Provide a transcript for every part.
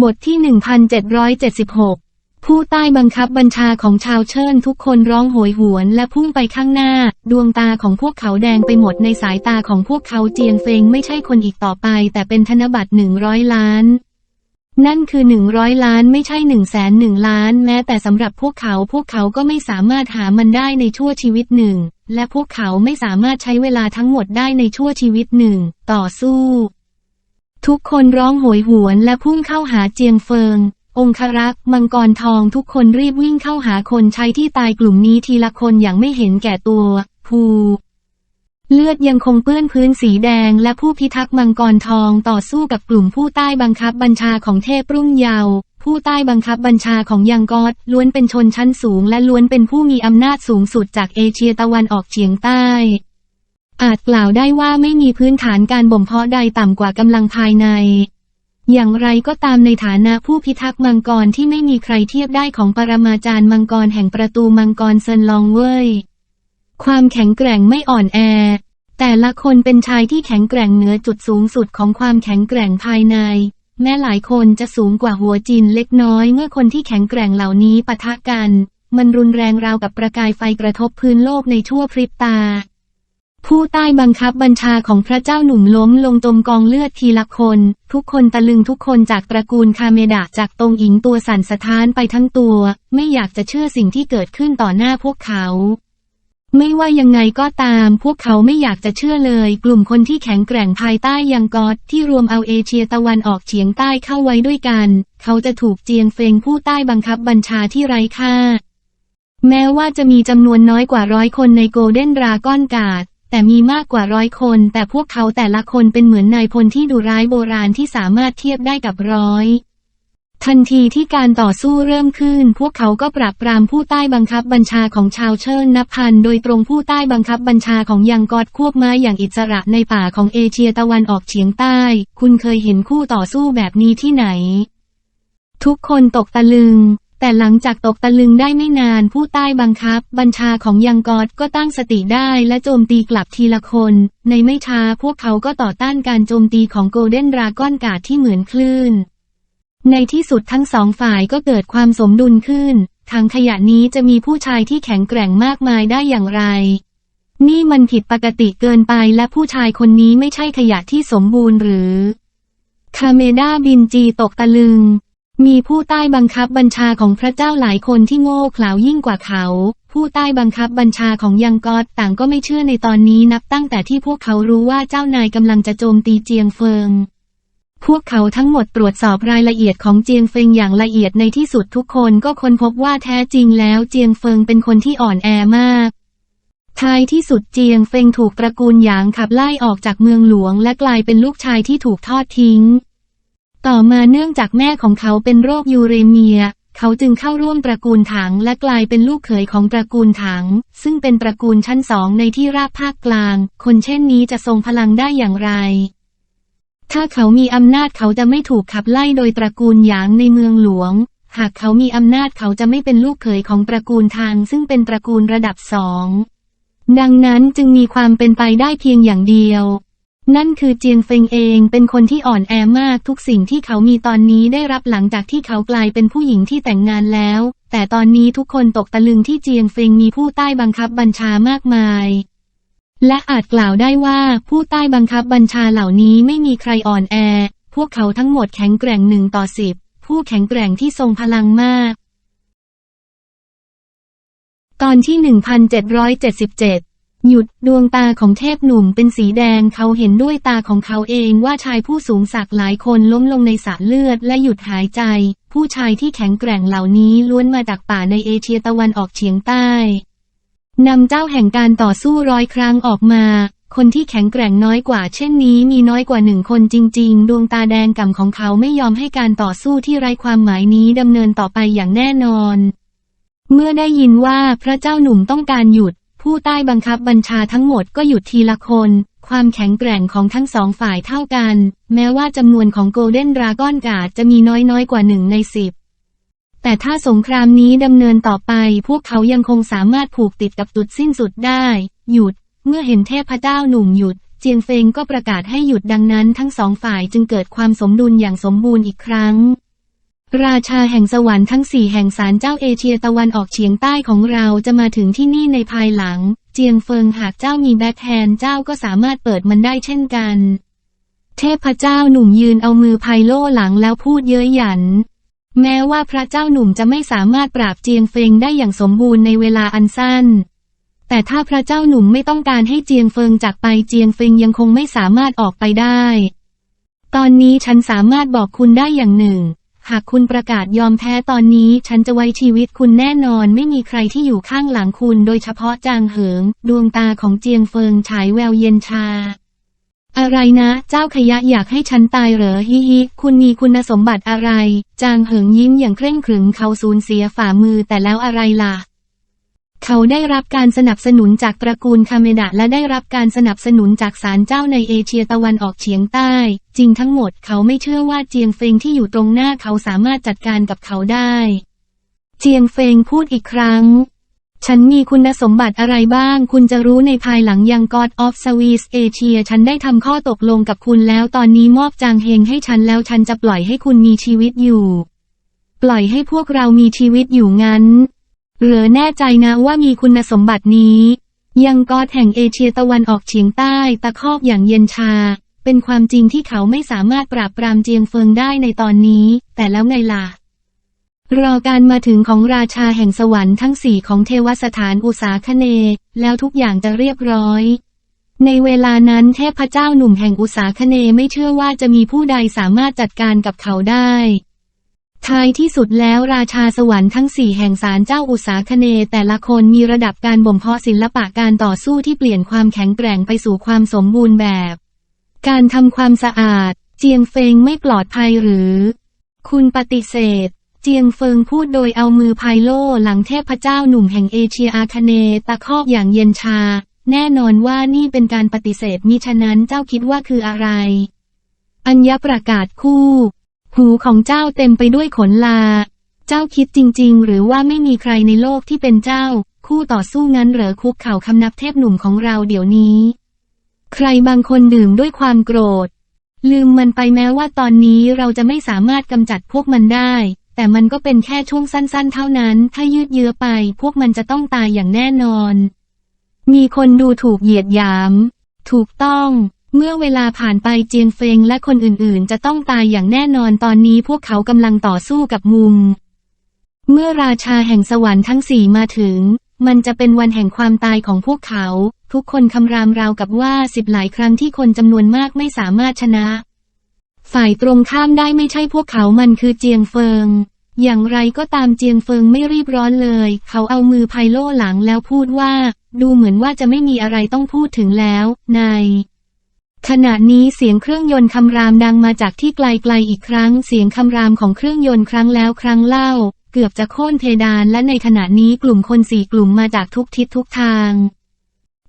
บทที่ 1776 ผู้ใต้บังคับบัญชาของชาวเชิญทุกคนร้องโหยหวนและพุ่งไปข้างหน้า ดวงตาของพวกเขาแดงไปหมดในสายตาของพวกเขาเจียงเฟงไม่ใช่คนอีกต่อไป แต่เป็นธนบัตรหนึ่งร้อยล้าน นั่นคือหนึ่งร้อยล้านไม่ใช่หนึ่งแสนหนึ่งล้าน แม้แต่สำหรับพวกเขาพวกเขาก็ไม่สามารถหามันได้ในชั่วชีวิตหนึ่ง และพวกเขาไม่สามารถใช้เวลาทั้งหมดได้ในชั่วชีวิตหนึ่ง ต่อสู้ ทุกคนร้องโหยหวนและพุ่งเข้าหาเจียงเฟิง องครักษ์มังกรทองทุกคนรีบวิ่งเข้าหาคนใช้ที่ตายกลุ่มนี้ทีละคนอย่างไม่เห็นแก่ตัว ภูเลือดยังคงเปื้อนพื้นสีแดงและผู้พิทักษ์มังกรทองต่อสู้กับกลุ่มผู้ใต้บังคับบัญชาของเทพรุ่งเยาว์ผู้ใต้บังคับบัญชาของยังกอดล้วนเป็นชนชั้นสูงและล้วนเป็นผู้มีอำนาจสูงสุดจากเอเชียตะวันออกเฉียงใต้ อาจกล่าวได้ว่าไม่มีพื้นฐานการบ่มเพาะใดต่ำกว่ากำลังภายใน อย่างไรก็ตามในฐานะผู้พิทักษ์มังกรที่ไม่มีใครเทียบได้ของปรมาจารย์มังกรแห่งประตูมังกรเซินลองเว่ย ความแข็งแกร่งไม่อ่อนแอ แต่ละคนเป็นชายที่แข็งแกร่งเหนือจุดสูงสุดของความแข็งแกร่งภายใน แม้หลายคนจะสูงกว่าหัวจินเล็กน้อยเมื่อคนที่แข็งแกร่งเหล่านี้ปะทะกัน มันรุนแรงราวกับประกายไฟกระทบพื้นโลกในชั่วพริบตา ผู้ใต้บังคับบัญชาของพระเจ้าหนุ่มล้มลงจมกองเลือดทีละคน ทุกคนตะลึงทุกคนจากตระกูลคาเมดะจากตรงอิงตัวสั่นสะท้านไปทั้งตัว ไม่อยากจะเชื่อสิ่งที่เกิดขึ้นต่อหน้าพวกเขา ไม่ว่ายังไงก็ตาม พวกเขาไม่อยากจะเชื่อเลย กลุ่มคนที่แข็งแกร่งภายใต้ยังกอดที่รวมเอาเอเชียตะวันออกเฉียงใต้เข้าไว้ด้วยกัน เขาจะถูกเจียงเฟงผู้ใต้บังคับบัญชาที่ไร้ค่า แม้ว่าจะมีจำนวนน้อยกว่าร้อยคนในโกลเด้นดราก้อนกาด แต่มีมากกว่าร้อยคน แต่พวกเขาแต่ละคนเป็นเหมือนนายพลที่ดุร้ายโบราณที่สามารถเทียบได้กับร้อย ทันทีที่การต่อสู้เริ่มขึ้น พวกเขาก็ปราบปรามผู้ใต้บังคับบัญชาของชาวเชิญนับพัน โดยตรงผู้ใต้บังคับบัญชาของยังกอดควบม้าอย่างอิสระในป่าของเอเชียตะวันออกเฉียงใต้ คุณเคยเห็นคู่ต่อสู้แบบนี้ที่ไหน ทุกคนตกตะลึง แต่หลังจากตกตะลึงได้ไม่นานผู้ใต้บังคับ บัญชาของยังกอดก็ตั้งสติได้และโจมตีกลับทีละคน ในไม่ช้าพวกเขาก็ต่อต้านการโจมตีของโกลเด้นราก้อนกาดที่เหมือนคลื่น ในที่สุดทั้งสองฝ่ายก็เกิดความสมดุลขึ้นทางขยะนี้จะมีผู้ชายที่แข็งแกร่งมากมายได้อย่างไร นี่มันผิดปกติเกินไปและผู้ชายคนนี้ไม่ใช่ขยะที่สมบูรณ์หรือ คาเมดาบินจีตกตะลึง มีผู้ใต้บังคับบัญชาของพระเจ้าหลายคนที่โง่เขลายิ่งกว่าเขา ผู้ใต้บังคับบัญชาของยังกอดต่างก็ไม่เชื่อในตอนนี้นับตั้งแต่ที่พวกเขารู้ว่าเจ้านายกำลังจะโจมตีเจียงเฟิง พวกเขาทั้งหมดตรวจสอบรายละเอียดของเจียงเฟิงอย่างละเอียดในที่สุดทุกคนก็ค้นพบว่าแท้จริงแล้วเจียงเฟิงเป็นคนที่อ่อนแอมากท้ายที่สุดเจียงเฟิงถูกตระกูลหยางขับไล่ออกจากเมืองหลวง และกลายเป็นลูกชายที่ถูกทอดทิ้ง ต่อมาเนื่องจากแม่ของเขาเป็นโรคยูเรเมีย เขาจึงเข้าร่วมตระกูลถังและกลายเป็นลูกเขยของตระกูลถัง ซึ่งเป็นตระกูลชั้นสองในที่ราบภาคกลาง คนเช่นนี้จะทรงพลังได้อย่างไร ถ้าเขามีอำนาจเขาจะไม่ถูกขับไล่โดยตระกูลหยางในเมืองหลวง หากเขามีอำนาจเขาจะไม่เป็นลูกเขยของตระกูลทาง ซึ่งเป็นตระกูลระดับสองดังนั้นจึงมีความเป็นไปได้เพียงอย่างเดียว นั่นคือเจียงเฟิงเองเป็นคนที่อ่อนแอมากทุกสิ่งที่เขามีตอนนี้ได้รับหลังจากที่เขากลายเป็นผู้หญิงที่แต่งงานแล้ว แต่ตอนนี้ทุกคนตกตะลึงที่เจียงเฟิงมีผู้ใต้บังคับบัญชามากมาย และอาจกล่าวได้ว่าผู้ใต้บังคับบัญชาเหล่านี้ไม่มีใครอ่อนแอ พวกเขาทั้งหมดแข็งแกร่งหนึ่งต่อสิบผู้แข็งแกร่งที่ทรงพลังมาก ตอนที่ 1777 หยุดดวงตาของเทพหนุ่มเป็นสีแดงเขาเห็นด้วยตาของเขาเองว่าชายผู้สูงศักดิ์หลายคนล้มลงในสระเลือดและหยุดหายใจ ผู้ชายที่แข็งแกร่งเหล่านี้ล้วนมาจากป่าในเอเชียตะวันออกเฉียงใต้นำเจ้าแห่งการต่อสู้ร้อยครั้งออกมา คนที่แข็งแกร่งน้อยกว่าเช่นนี้มีน้อยกว่าหนึ่งคนจริง ๆ ดวงตาแดงก่ำของเขาไม่ยอมให้การต่อสู้ที่ไร้ความหมายนี้ดำเนินต่อไปอย่างแน่นอน เมื่อได้ยินว่าพระเจ้าหนุ่มต้องการหยุด ผู้ใต้บังคับบัญชาทั้งหมดก็หยุดทีละคน ความแข็งแกร่งของทั้งสองฝ่ายเท่ากัน แม้ว่าจำนวนของโกลเด้นดราก้อนกาดจะมีน้อยน้อยกว่าหนึ่งในสิบแต่ถ้าสงครามนี้ดำเนินต่อไป พวกเขายังคงสามารถผูกติดกับจุดสิ้นสุดได้ หยุด เมื่อเห็นเทพเจ้าหนุ่มหยุด เจียงเฟงก็ประกาศให้หยุดดังนั้นทั้งสองฝ่ายจึงเกิดความสมดุลอย่างสมบูรณ์อีกครั้ง ราชาแห่งสวรรค์ทั้งสี่แห่งสารเจ้าเอเชียตะวันออกเฉียงใต้ของเราจะมาถึงที่นี่ในภายหลัง เจียงเฟิงหากเจ้ามีแบ็คแฮนเจ้าก็สามารถเปิดมันได้เช่นกัน เทพเจ้าหนุ่มยืนเอามือไพโล่หลังแล้วพูดเย้ยหยัน แม้ว่าพระเจ้าหนุ่มจะไม่สามารถปราบเจียงเฟิงได้อย่างสมบูรณ์ในเวลาอันสั้น แต่ถ้าพระเจ้าหนุ่มไม่ต้องการให้เจียงเฟิงจากไปเจียงเฟิงยังคงไม่สามารถออกไปได้ ตอนนี้ฉันสามารถบอกคุณได้อย่างหนึ่ง หากคุณประกาศยอมแพ้ตอนนี้ฉันจะไว้ชีวิตคุณแน่นอนไม่มีใครที่อยู่ข้างหลังคุณโดยเฉพาะจางเหิง ดวงตาของเจียงเฟิงฉายแววเย็นชา อะไรนะ เจ้าขยะอยากให้ฉันตายเหรอฮิฮิ คุณมีคุณสมบัติอะไร จางเหิงยิ้มอย่างเคร่งขรึมเขาสูญเสียฝ่ามือแต่แล้วอะไรล่ะ เขาได้รับการสนับสนุนจากตระกูลคาเมดะและได้รับการสนับสนุนจากศาลเจ้าในเอเชียตะวันออกเฉียงใต้ จริงทั้งหมดเขาไม่เชื่อว่าเจียงเฟงที่อยู่ตรงหน้าเขาสามารถจัดการกับเขาได้ เจียงเฟงพูดอีกครั้ง ฉันมีคุณสมบัติอะไรบ้าง คุณจะรู้ในภายหลังยัง God of Swiss Asia ฉันได้ทำข้อตกลงกับคุณแล้วตอนนี้มอบจางเฮงให้ฉันแล้วฉันจะปล่อยให้คุณมีชีวิตอยู่ ปล่อยให้พวกเรามีชีวิตอยู่งั้น เหรือแน่ใจนะว่ามีคุณสมบัตินี้ ยังกอดแห่งเอเชียตะวันออกเฉียงใต้ตะคอกอย่างเย็นชา เป็นความจริงที่เขาไม่สามารถปราบปรามเจียงเฟิงได้ในตอนนี้ แต่แล้วไงล่ะ รอการมาถึงของราชาแห่งสวรรค์ทั้งสี่ของเทวสถานอุษาคเนยแล้วทุกอย่างจะเรียบร้อยในเวลานั้นเทพเจ้าหนุ่มแห่งอุษาคเนยไม่เชื่อว่าจะมีผู้ใดสามารถจัดการกับเขาได้ ท้ายที่สุดแล้วราชาสวรรค์ทั้งสี่แห่งศาลเจ้าอุษาคเนย์แต่ละคนมีระดับการบ่มเพาะศิลปะการต่อสู้ที่เปลี่ยนความแข็งแกร่งไปสู่ความสมบูรณ์แบบ การทำความสะอาด เจียงเฟงไม่ปลอดภัยหรือ คุณปฏิเสธ เจียงเฟิงพูดโดยเอามือพายโลหลังเทพเจ้าหนุ่มแห่งเอเชียอาคเนย์ตะคอกอย่างเย็นชา แน่นอนว่านี่เป็นการปฏิเสธมิฉะนั้นเจ้าคิดว่าคืออะไร อัญญประกาศคู่ หูของเจ้าเต็มไปด้วยขนลา เจ้าคิดจริง ๆ หรือว่าไม่มีใครในโลกที่เป็นเจ้า คู่ต่อสู้งั้นเหรอคุกเข่าคำนับเทพหนุ่มของเราเดี๋ยวนี้ ใครบางคนดื่มด้วยความโกรธ ลืมมันไปแม้ว่าตอนนี้เราจะไม่สามารถกำจัดพวกมันได้ แต่มันก็เป็นแค่ช่วงสั้น ๆ เท่านั้น ถ้ายืดเยื้อไป พวกมันจะต้องตายอย่างแน่นอน มีคนดูถูกเหยียดหยาม ถูกต้อง เมื่อเวลาผ่านไปเจียงเฟงและคนอื่นๆ จะต้องตายอย่างแน่นอนตอนนี้พวกเขากำลังต่อสู้กับมุม เมื่อราชาแห่งสวรรค์ทั้งสี่มาถึง มันจะเป็นวันแห่งความตายของพวกเขา ทุกคนคำรามราวกับว่าสิบหลายครั้งที่คนจำนวนมากไม่สามารถชนะ ฝ่ายตรงข้ามได้ไม่ใช่พวกเขามันคือเจียงเฟิง อย่างไรก็ตามเจียงเฟิงไม่รีบร้อนเลย เขาเอามือไพโล่หลังแล้วพูดว่า ดูเหมือนว่าจะไม่มีอะไรต้องพูดถึงแล้วนาย ขณะนี้เสียงเครื่องยนต์คำรามดังมาจากที่ไกลๆอีกครั้ง เสียงคำรามของเครื่องยนต์ครั้งแล้วครั้งเล่า เกือบจะโค่นเพดานและในขณะนี้กลุ่มคนสี่กลุ่มมาจากทุกทิศทุกทาง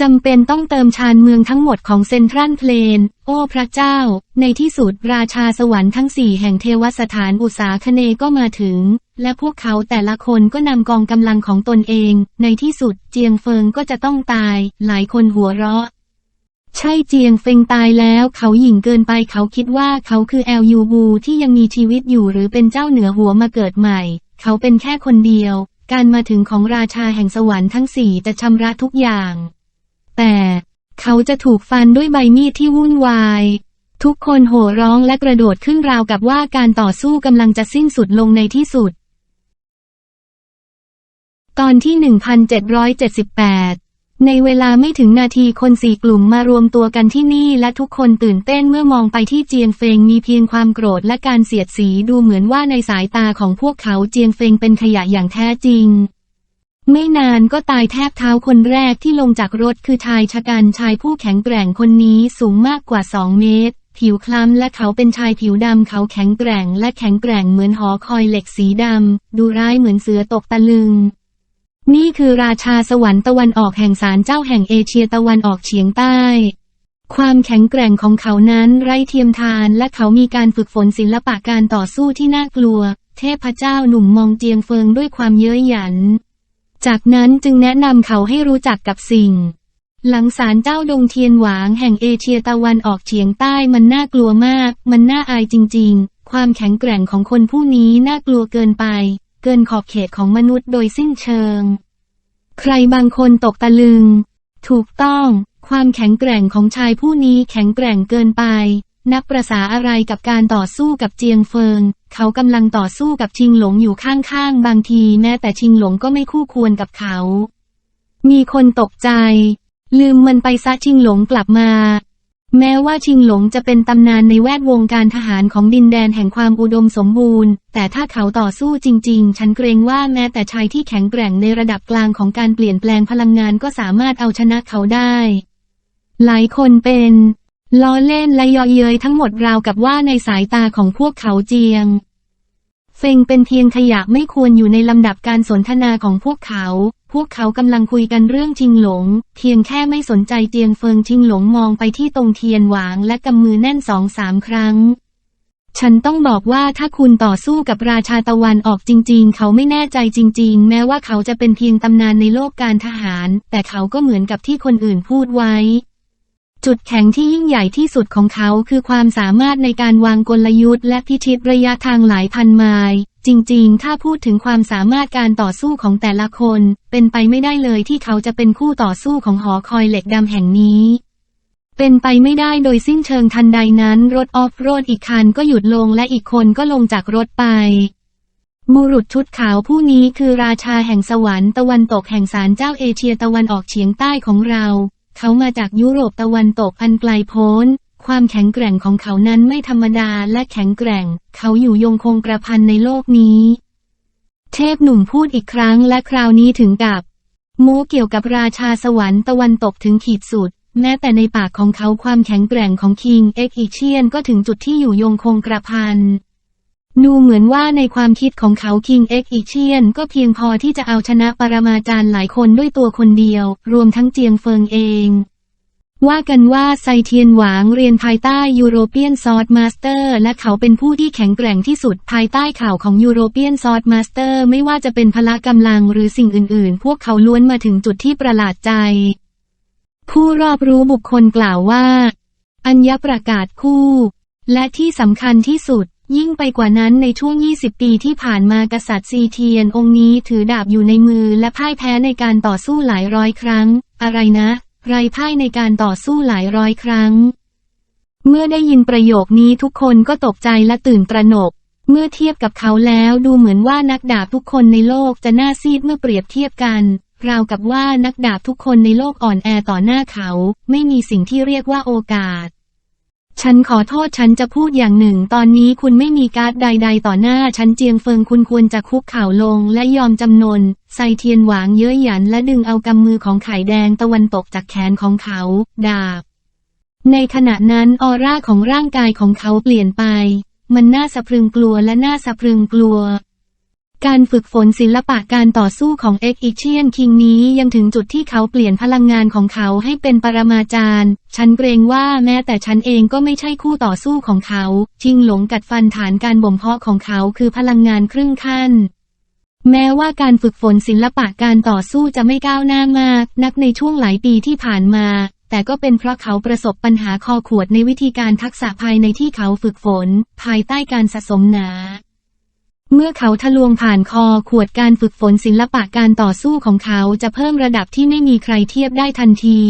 จำเป็นต้องเติมชานเมืองทั้งหมดของเซนทรัลเพลน โอ้พระเจ้า ในที่สุดราชาสวรรค์ทั้งสี่แห่งเทวสถานอุษาคเนก็มาถึง และพวกเขาแต่ละคนก็นำกองกำลังของตนเอง ในที่สุดเจียงเฟิงก็จะต้องตาย หลายคนหัวเราะ ใช่เจียงเฟงตายแล้วเขาหยิ่งเกินไปเขาคิดว่าเขาคือแอลยูบูที่ยังมีชีวิตอยู่หรือเป็นเจ้าเหนือหัวมาเกิดใหม่ เขาเป็นแค่คนเดียว การมาถึงของราชาแห่งสวรรค์ทั้งสี่จะชำระทุกอย่าง แต่เขาจะถูกฟันด้วยใบมีดที่วุ่นวาย ทุกคนโห่ร้องและกระโดดขึ้นราวกับว่าการต่อสู้กำลังจะสิ้นสุดลงในที่สุด ตอนที่ 1778 ในเวลาไม่ถึงนาทีคนสี่กลุ่มมารวมตัวกันที่นี่และทุกคนตื่นเต้นเมื่อมองไปที่เจียงเฟงมีเพียงความโกรธและการเสียดสีดูเหมือนว่าในสายตาของพวกเขาเจียงเฟงเป็นขยะอย่างแท้จริง ไม่นานก็ตายแทบเท้าคนแรกที่ลงจากรถคือชายชะกันชายผู้แข็งแกร่งคนนี้สูงมากกว่าสองเมตร ผิวคล้ำและเขาเป็นชายผิวดำเขาแข็งแกร่งและแข็งแกร่งเหมือนหอคอยเหล็กสีดำดูร้ายเหมือนเสือตกตะลึง นี่คือราชาสวรรค์ตะวันออกแห่งศาลเจ้าแห่งเอเชียตะวันออกเฉียงใต้ ความแข็งแกร่งของเขานั้นไร้เทียมทานและเขามีการฝึกฝนศิลปะการต่อสู้ที่น่ากลัว เทพเจ้าหนุ่มมองเจียงเฟิงด้วยความเย้ยหยัน จากนั้นจึงแนะนำเขาให้รู้จักกับสิ่ง หลังศาลเจ้าดงเทียนหวางแห่งเอเชียตะวันออกเฉียงใต้มันน่ากลัวมาก มันน่าอายจริง ๆ ความแข็งแกร่งของคนผู้นี้น่ากลัวเกินไป เกินขอบเขตของมนุษย์โดยสิ้นเชิง ใครบางคนตกตะลึง ถูกต้อง ความแข็งแกร่งของชายผู้นี้แข็งแกร่งเกินไป นับประษาอะไรกับการต่อสู้กับเจียงเฟิง เขากำลังต่อสู้กับชิงหลงอยู่ข้างๆ บางทีแม้แต่ชิงหลงก็ไม่คู่ควรกับเขา มีคนตกใจ ลืมมันไปซะชิงหลงกลับมา แม้ว่าชิงหลงจะเป็นตำนานในแวดวงการทหารของดินแดนแห่งความอุดมสมบูรณ์ แต่ถ้าเขาต่อสู้จริง ๆ ฉันเกรงว่าแม้แต่ชายที่แข็งแกร่งในระดับกลางของการเปลี่ยนแปลงพลังงานก็สามารถเอาชนะเขาได้ หลายคนเป็น ล้อเล่นและยาะเย้ยทั้งหมดราวกับว่าในสายตาของพวกเขาเจียง เฟงเป็นเพียงขยะไม่ควรอยู่ในลำดับการสนทนาของพวกเขา วกเขากำลังคุยกันเรื่องชิงหลงเพียงแค่ไม่สนใจเจียงเฟิงชิงหลงมองไปที่ตรงเทียนหวางและกำมือแน่นสองสามครั้ง ฉันต้องบอกว่าถ้าคุณต่อสู้กับราชาตะวันออกจริง ๆ เขาไม่แน่ใจจริง ๆ แม้ว่าเขาจะเป็นเพียงตำนานในโลกการทหาร แต่เขาก็เหมือนกับที่คนอื่นพูดไว้ จุดแข็งที่ยิ่งใหญ่ที่สุดของเขาคือความสามารถในการวางกลยุทธ์และพิชิตระยะทางหลายพันไมล์ จริงๆ ถ้าพูดถึงความสามารถการต่อสู้ของแต่ละคน เป็นไปไม่ได้เลยที่เขาจะเป็นคู่ต่อสู้ของหอคอยเหล็กดำแห่งนี้ เป็นไปไม่ได้โดยสิ้นเชิงทันใดนั้น รถออฟโรดอีกคันก็หยุดลงและอีกคนก็ลงจากรถไปบุรุษชุดขาวผู้นี้คือราชาแห่งสวรรค์ตะวันตกแห่งศาลเจ้าเอเชียตะวันออกเฉียงใต้ของเรา เขามาจากยุโรปตะวันตกอันไกลโพ้น ความแข็งแกร่งของเขานั้นไม่ธรรมดาและแข็งแกร่ง เขาอยู่ยงคงกระพันในโลกนี้ เทพหนุ่มพูดอีกครั้งและคราวนี้ถึงกับโม้เกี่ยวกับราชาสวรรค์ตะวันตกถึงขีดสุด แม้แต่ในปากของเขาความแข็งแกร่งของคิงเอ็กอีเชียนก็ถึงจุดที่อยู่ยงคงกระพันดูเหมือนว่าในความคิดของเขาคิงเอ็กอีเชียนก็เพียงพอที่จะเอาชนะปรมาจารย์หลายคนด้วยตัวคนเดียว รวมทั้งเจียงเฟิงเอง ว่ากันว่าไซเทียนหวางเรียนภายใต้ยูโรเปียนซอ t มาสเตอร์และเขาเป็นผู้ที่แข็งแกร่งที่สุดภายใต้ข่าวของยูโรเปียนซอ t มาสเตอร์ไม่ว่าจะเป็นพละกำลังหรือสิ่งอื่นๆ พวกเขาล้วนมาถึงจุดที่ประหลาดใจ ผู้รอบรู้บุคคลกล่าวว่า อัญญประกาศคู่ และที่สำคัญที่สุด ยิ่งไปกว่านั้นในช่วง 20 ปีที่ผ่านมากษัตริย์ซีเทียนองค์นี้ถือดาบอยู่ในมือและพ่ายแพ้ในการต่อสู้หลายร้อยครั้ง อะไรนะ ไรพ่ายในการต่อสู้หลายร้อยครั้ง เมื่อได้ยินประโยคนี้ทุกคนก็ตกใจและตื่นตระหนก เมื่อเทียบกับเขาแล้วดูเหมือนว่านักดาบทุกคนในโลกจะน่าซีดเมื่อเปรียบเทียบกันราวกับว่านักดาบทุกคนในโลกอ่อนแอต่อหน้าเขา ไม่มีสิ่งที่เรียกว่าโอกาส ฉันขอโทษฉันจะพูดอย่างหนึ่ง ตอนนี้คุณไม่มีการ์ดใด ๆ ต่อหน้า ฉันเจียงเฟิงคุณควรจะคุกเข่าลง และยอมจำนนใส่เทียนหวางเย้ยหยันและดึงเอากำมือของไข่แดงตะวันตกจากแขนของเขา ดาบ ในขณะนั้นออร่าของร่างกายของเขาเปลี่ยนไป มันน่าสะพรึงกลัวและน่าสะพรึงกลัว การฝึกฝนศิลปะการต่อสู้ของเอ็กอิเชียนคิงนี้ยังถึงจุดที่เขาเปลี่ยนพลังงานของเขาให้เป็นปรมาจารย์ ฉันเกรงว่าแม้แต่ฉันเองก็ไม่ใช่คู่ต่อสู้ของเขา ชิงหลงกัดฟันฐานการบ่มเพาะของเขาคือพลังงานครึ่งขั้น แม้ว่าการฝึกฝนศิลปะการต่อสู้จะไม่ก้าวหน้ามาก นักในช่วงหลายปีที่ผ่านมา แต่ก็เป็นเพราะเขาประสบปัญหาคอขวดในวิธีการทักษะภายในที่เขาฝึกฝน ภายใต้การสะสมหนา เมื่อเขาทะลวงผ่านคอขวดการฝึกฝนศิลปะการต่อสู้ของเขาจะเพิ่มระดับที่ไม่มีใครเทียบได้ทันที